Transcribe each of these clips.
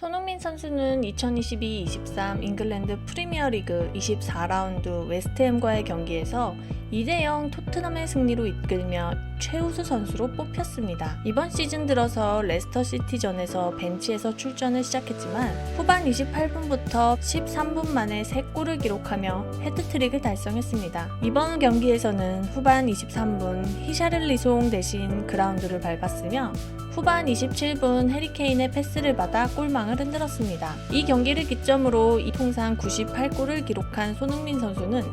손흥민 선수는 2022-23 잉글랜드 프리미어리그 24라운드 웨스트햄과의 경기에서 2대0 토트넘의 승리로 이끌며 최우수 선수로 뽑혔습니다. 이번 시즌 들어서 레스터 시티전에서 벤치에서 출전을 시작했지만 후반 28분부터 13분 만에 3골을 기록하며 헤트트릭을 달성했습니다. 이번 경기에서는 후반 23분 히샤를 리송 대신 그라운드를 밟았으며 후반 27분 해리케인의 패스를 받아 골망을 흔들었습니다. 이 경기를 기점으로 이 통상 98골을 기록한 손흥민 선수는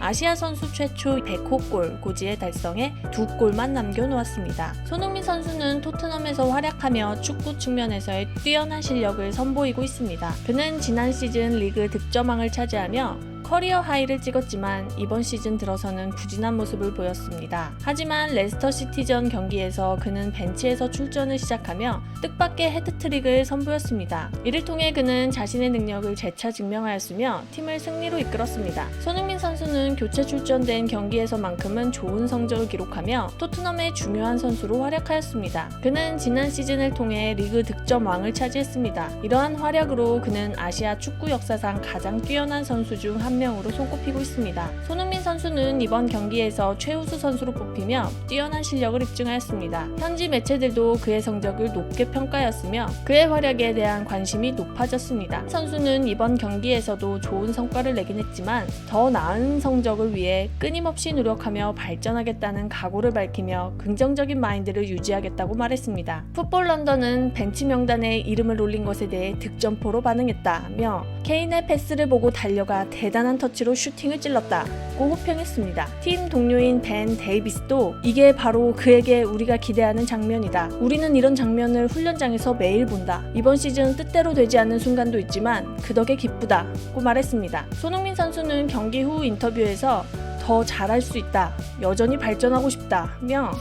아시아 선수 최초 100호 골 고지에 달성해 두 골만 남겨놓았습니다. 손흥민 선수는 토트넘에서 활약하며 축구 측면에서의 뛰어난 실력을 선보이고 있습니다. 그는 지난 시즌 리그 득점왕을 차지하며 커리어 하이를 찍었지만 이번 시즌 들어서는 부진한 모습을 보였습니다. 하지만 레스터 시티전 경기에서 그는 벤치에서 출전을 시작하며 뜻밖의 헤드트릭을 선보였습니다. 이를 통해 그는 자신의 능력을 재차 증명하였으며 팀을 승리로 이끌었습니다. 손흥민 선수는 교체 출전된 경기에서만큼은 좋은 성적을 기록하며 토트넘의 중요한 선수로 활약하였습니다. 그는 지난 시즌을 통해 리그 득점 왕을 차지했습니다. 이러한 활약으로 그는 아시아 축구 역사상 가장 뛰어난 선수 중 한 명으로 손꼽히고 있습니다. 손흥민 선수는 이번 경기에서 최우수 선수로 뽑히며 뛰어난 실력을 입증하였습니다. 현지 매체들도 그의 성적을 높게 평가하였으며 그의 활약에 대한 관심이 높아졌습니다. 선수는 이번 경기에서도 좋은 성과를 내긴 했지만 더 나은 성적을 위해 끊임없이 노력하며 발전하겠다는 각오를 밝히며 긍정적인 마인드를 유지하겠다고 말했습니다. 풋볼 런던은 벤치 명단에 이름을 올린 것에 대해 득점포로 반응했다며 케인의 패스를 보고 달려가 대단한 터치로 슈팅을 찔렀다고 호평했습니다. 팀 동료인 벤 데이비스도 이게 바로 그에게 우리가 기대하는 장면이다. 우리는 이런 장면을 훈련장에서 매일 본다. 이번 시즌 뜻대로 되지 않는 순간도 있지만 그 덕에 기쁘다고 말했습니다. 손흥민 선수는 경기 후 인터뷰에서 더 잘할 수 있다. 여전히 발전하고 싶다며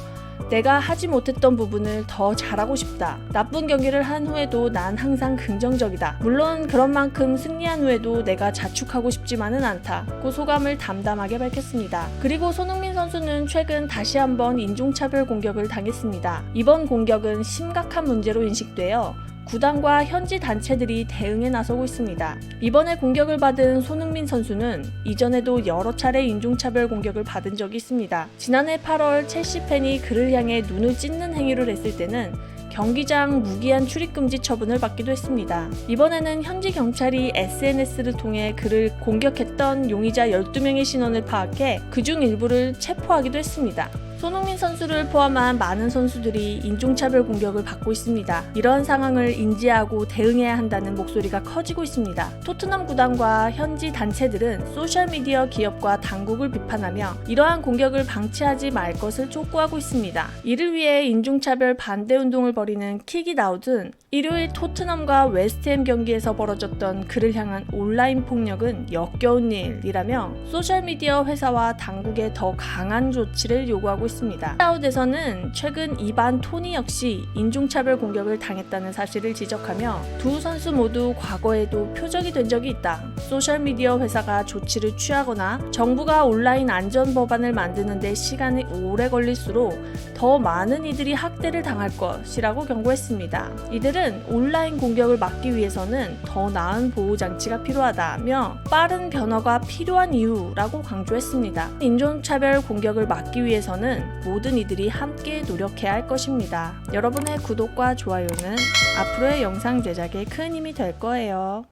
내가 하지 못했던 부분을 더 잘하고 싶다. 나쁜 경기를 한 후에도 난 항상 긍정적이다. 물론 그런 만큼 승리한 후에도 내가 자축하고 싶지만은 않다. 고 소감을 담담하게 밝혔습니다. 그리고 손흥민 선수는 최근 다시 한번 인종차별 공격을 당했습니다. 이번 공격은 심각한 문제로 인식되어 구단과 현지 단체들이 대응에 나서고 있습니다. 이번에 공격을 받은 손흥민 선수는 이전에도 여러 차례 인종차별 공격을 받은 적이 있습니다. 지난해 8월 첼시 팬이 그를 향해 눈을 찢는 행위를 했을 때는 경기장 무기한 출입금지 처분을 받기도 했습니다. 이번에는 현지 경찰이 SNS를 통해 그를 공격했던 용의자 12명의 신원을 파악해 그중 일부를 체포하기도 했습니다. 손흥민 선수를 포함한 많은 선수들이 인종차별 공격을 받고 있습니다. 이러한 상황을 인지하고 대응해야 한다는 목소리가 커지고 있습니다. 토트넘 구단과 현지 단체들은 소셜미디어 기업과 당국을 비판하며 이러한 공격을 방치하지 말 것을 촉구하고 있습니다. 이를 위해 인종차별 반대 운동을 벌이는 킥이 나웃은 일요일 토트넘과 웨스트햄 경기에서 벌어졌던 그를 향한 온라인 폭력은 역겨운 일이라며 소셜미디어 회사와 당국에 더 강한 조치를 요구하고 있습니다. 킥아웃에서는 최근 이반 토니 역시 인종차별 공격을 당했다는 사실을 지적하며 두 선수 모두 과거에도 표적이 된 적이 있다. 소셜미디어 회사가 조치를 취하거나 정부가 온라인 안전 법안을 만드는데 시간이 오래 걸릴수록 더 많은 이들이 학대를 당할 것이라고 경고했습니다. 이들은 온라인 공격을 막기 위해서는 더 나은 보호 장치가 필요하다며 빠른 변화가 필요한 이유라고 강조했습니다. 인종차별 공격을 막기 위해서는 모든 이들이 함께 노력해야 할 것입니다. 여러분의 구독과 좋아요는 앞으로의 영상 제작에 큰 힘이 될 거예요.